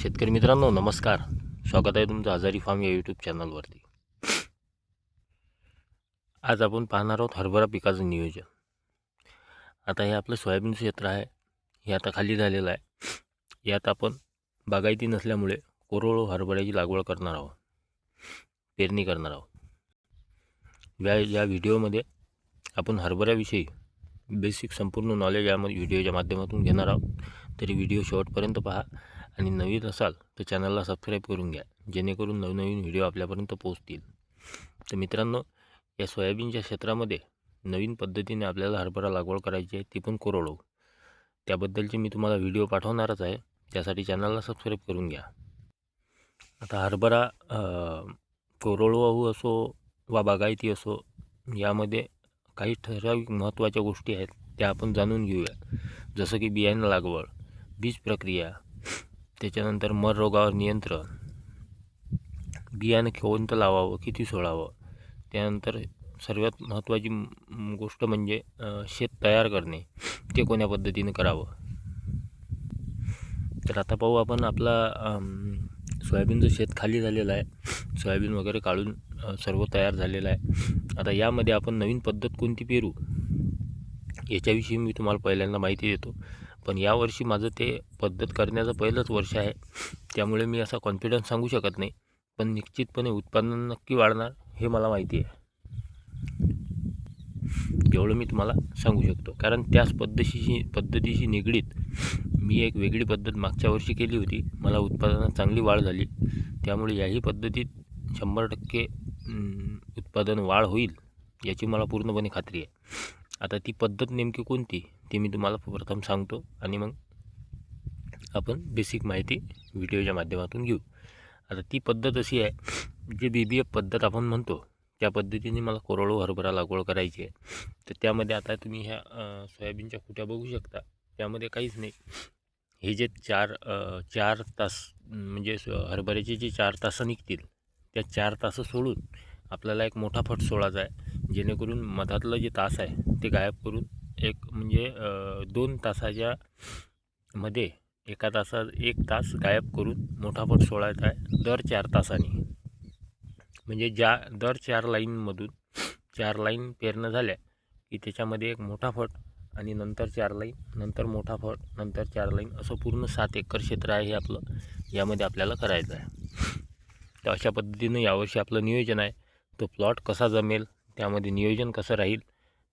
शेतकरी मित्रांनो नमस्कार. स्वागत आहे तुमचं आजारी फार्म या यूट्यूब चॅनलवरती आज आपण पाहणार आहोत हरभरा पिकाचं नियोजन. आता हे आपलं सोयाबीन क्षेत्र आहे. हे आता खाली झालेलं आहे. यात आपण बागायती नसल्यामुळे कोरोळो हरभऱ्याची लागवड करणार आहोत. पेरणी करणार आहोत. या या व्हिडिओमध्ये आपण हरभऱ्याविषयी बेसिक संपूर्ण नॉलेज यामध्ये व्हिडिओच्या माध्यमातून घेणार आहोत. तरी व्हिडिओ शेवटपर्यंत पहा. आणि नवीन असाल तर चॅनलला सबस्क्राईब करून घ्या जेणेकरून नवनवीन व्हिडिओ आपल्यापर्यंत पोहोचतील. तर मित्रांनो या सोयाबीनच्या क्षेत्रामध्ये नवीन पद्धतीने आपल्याला हरभरा लागवड करायची आहे ती पण कोरडो त्याबद्दलचे मी तुम्हाला व्हिडिओ पाठवणारच आहे त्यासाठी चॅनलला सबस्क्राईब करून घ्या. आता हरभरा कोरडवाहू असो वा बागायती असो यामध्ये काही ठराविक महत्त्वाच्या गोष्टी आहेत त्या आपण जाणून घेऊया. जसं की बियाणं लागवड बीज प्रक्रिया त्याच्यानंतर मर रोगावर नियंत्रण. बियाणं कोणतं लावावं किती सोडावं. त्यानंतर सर्वात महत्त्वाची गोष्ट म्हणजे शेत तयार करणे. ते कोण्या पद्धतीने करावं? तर आता पाहू आपण आपला सोयाबीनचं शेत खाली झालेलं आहे. सोयाबीन वगैरे काढून सर्व तयार झालेलं आहे. आता यामध्ये आपण नवीन पद्धत कोणती पेरू? याच्याविषयी मी तुम्हाला पहिल्यांदा माहिती देतो. पण यावर्षी माझं ते पद्धत करण्याचं पहिलंच वर्ष आहे. त्यामुळे मी असा कॉन्फिडन्स सांगू शकत नाही. पण निश्चितपणे उत्पादन नक्की वाढणार हे मला माहिती आहे. एवढं मी तुम्हाला सांगू शकतो. कारण त्याच पद्धतीशी पद्धतीशी निगडीत मी एक वेगळी पद्धत मागच्या वर्षी केली होती. मला उत्पादनात चांगली वाढ झाली. त्यामुळे याही पद्धतीत शंभर टक्के उत्पादन वाढ होईल याची मला पूर्णपणे खात्री आहे. आता ती पद्धत नेमकी कोणती ती मी तुम्हाला प्रथम सांगतो आणि मग आपण बेसिक माहिती व्हिडिओच्या माध्यमातून घेऊ. आता ती पद्धत अशी आहे जे बी बी एफ पद्धत आपण म्हणतो त्या पद्धतीने मला कोरडो हरभरा लागवड करायची आहे. तर त्यामध्ये आता तुम्ही ह्या सोयाबीनच्या कुट्या बघू शकता. त्यामध्ये काहीच नाही. हे जे चार चार तास म्हणजे हरभऱ्याचे जे चार तास निघतील त्या चार तास सोडून आपल्याला एक मोठा फट सोडायचा आहे. जेणेकरून मधातलं जे तास आहे ते गायब करून एक म्हणजे दोन तासाच्या मध्ये एका तासात एक तास गायब करून मोठा फट सोडायचा आहे दर चार तासांनी. म्हणजे ज्या दर चार लाईनमधून चार लाईन पेरणं झाल्या की त्याच्यामध्ये एक मोठा फट आणि नंतर चार लाईन नंतर मोठा फट नंतर चार लाईन असं पूर्ण सात एकर क्षेत्र आहे हे आपलं यामध्ये आपल्याला करायचं आहे. तर अशा पद्धतीनं यावर्षी आपलं नियोजन आहे. तो प्लॉट कसा जमेल त्यामध्ये नियोजन कसं राहील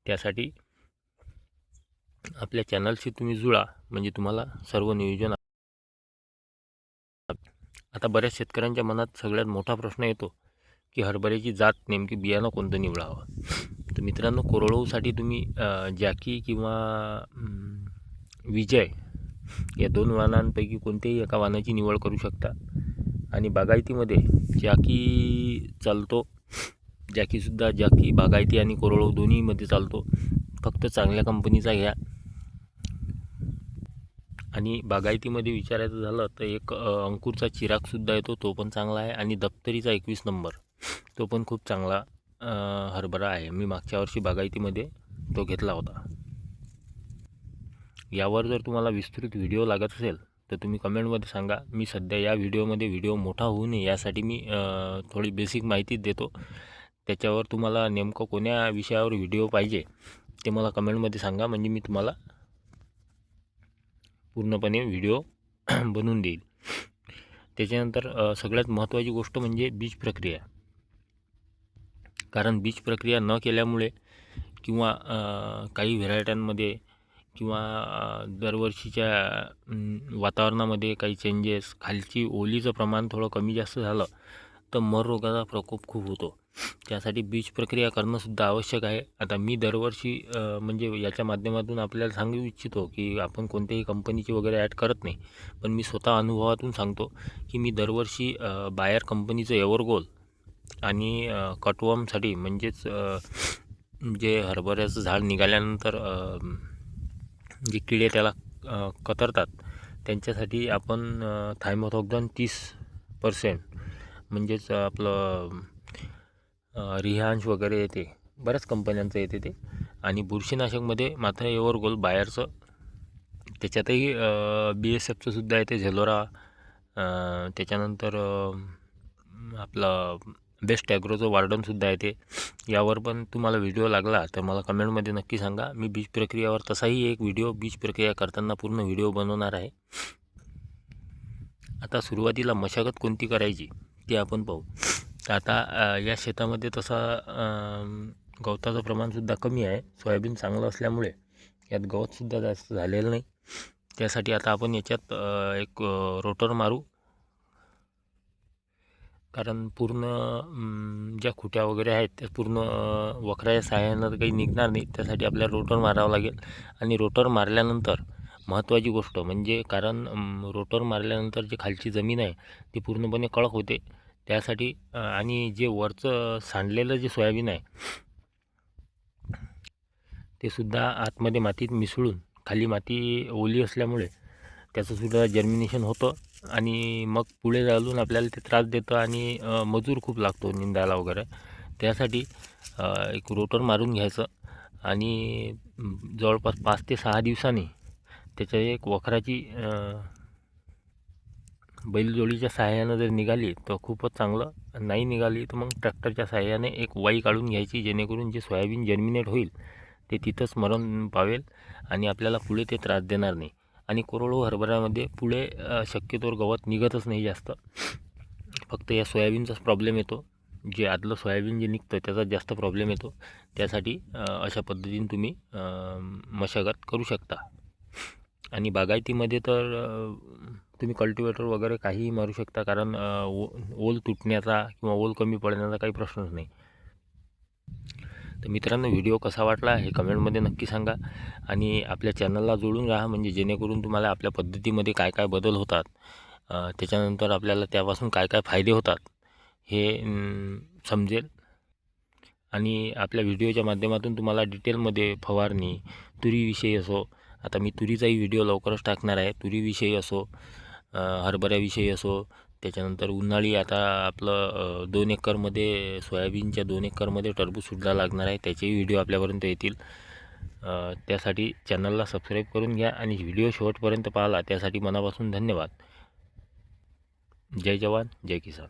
त्यासाठी आपल्या चॅनलशी तुम्ही जुळा म्हणजे तुम्हाला सर्व नियोजन आता बऱ्याच शेतकऱ्यांच्या मनात सगळ्यात मोठा प्रश्न येतो की हरभऱ्याची जात नेमकी बियाणं कोणतं निवडावं? तर मित्रांनो कोरडवूसाठी तुम्ही जॅकी किंवा विजय या दोन वाहनांपैकी कोणत्याही एका वाहनाची निवड करू शकता. आणि बागायतीमध्ये जॅकी चालतो जॅकीसुद्धा जॅकी बागायती आणि कोरडो दोन्हीमध्ये चालतो. फक्त चांगल्या कंपनीचा घ्या. आणि बागायतीमध्ये विचारायचं झालं तर एक अंकुरचा चिरागसुद्धा येतो तो पण चांगला आहे. आणि दप्तरीचा एकवीस नंबर तो पण खूप चांगला हरभरा आहे. मी मागच्या वर्षी बागायतीमध्ये तो घेतला होता. यावर जर तुम्हाला विस्तृत व्हिडिओ लागत असेल तर तुम्ही कमेंटमध्ये सांगा. मी सध्या या व्हिडिओमध्ये व्हिडिओ मोठा होऊ नये यासाठी मी थोडी बेसिक माहिती देतो. त्याच्यावर तुम्हाला नेमकं कोण्या विषयावर व्हिडिओ पाहिजे ते मला कमेंटमध्ये सांगा. म्हणजे मी तुम्हाला पूर्णपणे व्हिडिओ बनवून देईल. त्याच्यानंतर सगळ्यात महत्त्वाची गोष्ट म्हणजे बीज प्रक्रिया. कारण बीज प्रक्रिया न केल्यामुळे किंवा काही व्हेरायट्यांमध्ये किंवा दरवर्षीच्या वातावरणामध्ये काही चेंजेस खालची ओलीचं प्रमाण थोडं कमी जास्त झालं तर मर रोगाचा प्रकोप खूप होतो. त्यासाठी बीज प्रक्रिया करणंसुद्धा आवश्यक आहे. आता मी दरवर्षी म्हणजे याच्या माध्यमातून आपल्याला सांगू इच्छितो की आपण कोणत्याही कंपनीची वगैरे ॲड करत नाही. पण मी स्वतः अनुभवातून सांगतो की मी दरवर्षी बायर कंपनीचं एव्हरगोल आणि कटवमसाठी म्हणजेच जे हरभऱ्याचं झाड निघाल्यानंतर जे किडे त्याला कतरतात त्यांच्यासाठी आपण थायमोथॉक्झॉन तीस पर्सेंट म्हणजेच आपलं रिहांश वगैरे येते. बऱ्याच कंपन्यांचं येते ते. आणि बुरशीनाशकमध्ये मात्र एव्हरगोल बायरचं त्याच्यातही बी एस एफचं सुद्धा येते झेलोरा. त्याच्यानंतर आपलं बेस्ट ॲग्रोचं वार्डनसुद्धा येते यावर पण तुम्हाला व्हिडिओ लागला तर मला कमेंटमध्ये नक्की सांगा. मी बीज प्रक्रियावर तसाही एक व्हिडिओ बीज प्रक्रिया करताना पूर्ण व्हिडिओ बनवणार आहे. आता सुरुवातीला मशागत कोणती करायची ते आपण पाहू. तर आता या शेतामध्ये तसा गवताचं प्रमाणसुद्धा कमी आहे. सोयाबीन चांगलं असल्यामुळे यात गवतसुद्धा जास्त झालेलं नाही. त्यासाठी आता आपण याच्यात एक रोटर मारू. कारण पूर्ण ज्या खुट्या वगैरे आहेत त्या पूर्ण अ, वखराच्या सहाय्यानं काही निघणार नाही त्यासाठी आपल्याला रोटर मारावं लागेल. आणि रोटर मारल्यानंतर महत्त्वाची गोष्ट म्हणजे कारण रोटर मारल्यानंतर जी खालची जमीन आहे ती पूर्णपणे कडक होते. त्यासाठी आणि जे वरचं सांडलेलं जे सोयाबीन आहे ते सुद्धा आतमध्ये मातीत मिसळून खाली माती ओली असल्यामुळे त्याचंसुद्धा जर्मिनेशन होतं आणि मग पुढे घालून आपल्याला ते त्रास देतं आणि मजूर खूप लागतो निंदायला वगैरे. त्यासाठी एक रोटर मारून घ्यायचं आणि जवळपास पाच ते सहा दिवसांनी त्याच्या एक वखराची बैलजोडीच्या सहाय्यानं जर निघाली तर खूपच चांगलं. नाही निघाली तर मग ट्रॅक्टरच्या सहाय्याने एक वाई काढून घ्यायची जेणेकरून जे सोयाबीन जर्मिनेट होईल ते तिथंच मरण पावेल आणि आपल्याला पुढे ते त्रास देणार नाही. आणि कोरडो हरभऱ्यामध्ये पुढे शक्यतोवर गवत निघतच नाही जास्त. फक्त या सोयाबीनचाच प्रॉब्लेम येतो. जे आदलं सोयाबीन जे निघतं त्याचा जास्त प्रॉब्लेम येतो. त्यासाठी अशा पद्धतीने तुम्ही मशागत करू शकता. आणि बागायतीमध्ये तर तुम्ही कल्टिवेटर वगैरे काहीही मारू शकता कारण ओ ओल तुटण्याचा किंवा ओल कमी पडण्याचा काही प्रश्नच नाही. तर मित्रांनो व्हिडिओ कसा वाटला हे कमेंटमध्ये नक्की सांगा आणि आपल्या चॅनलला जोडून राहा म्हणजे जेणेकरून तुम्हाला आपल्या पद्धतीमध्ये काय काय बदल होतात त्याच्यानंतर आपल्याला त्यापासून काय काय फायदे होतात हे समजेल. आणि आपल्या व्हिडिओच्या माध्यमातून तुम्हाला डिटेलमध्ये फवारणी तुरीविषयी असो आता मी तुरीचाही व्हिडिओ लवकरच टाकणार आहे तुरीविषयी असो हरभऱ्याविषयी असो त्याच्यानंतर उन्हाळी आता आपलं दोन एकरमध्ये सोयाबीनच्या दोन एकरमध्ये टरबूजसुद्धा लागणार आहे त्याचेही व्हिडिओ आपल्यापर्यंत येतील. त्यासाठी चॅनलला सबस्क्राईब करून घ्या आणि व्हिडिओ शेवटपर्यंत पाहिला त्यासाठी मनापासून धन्यवाद. जय जवान जय किसान.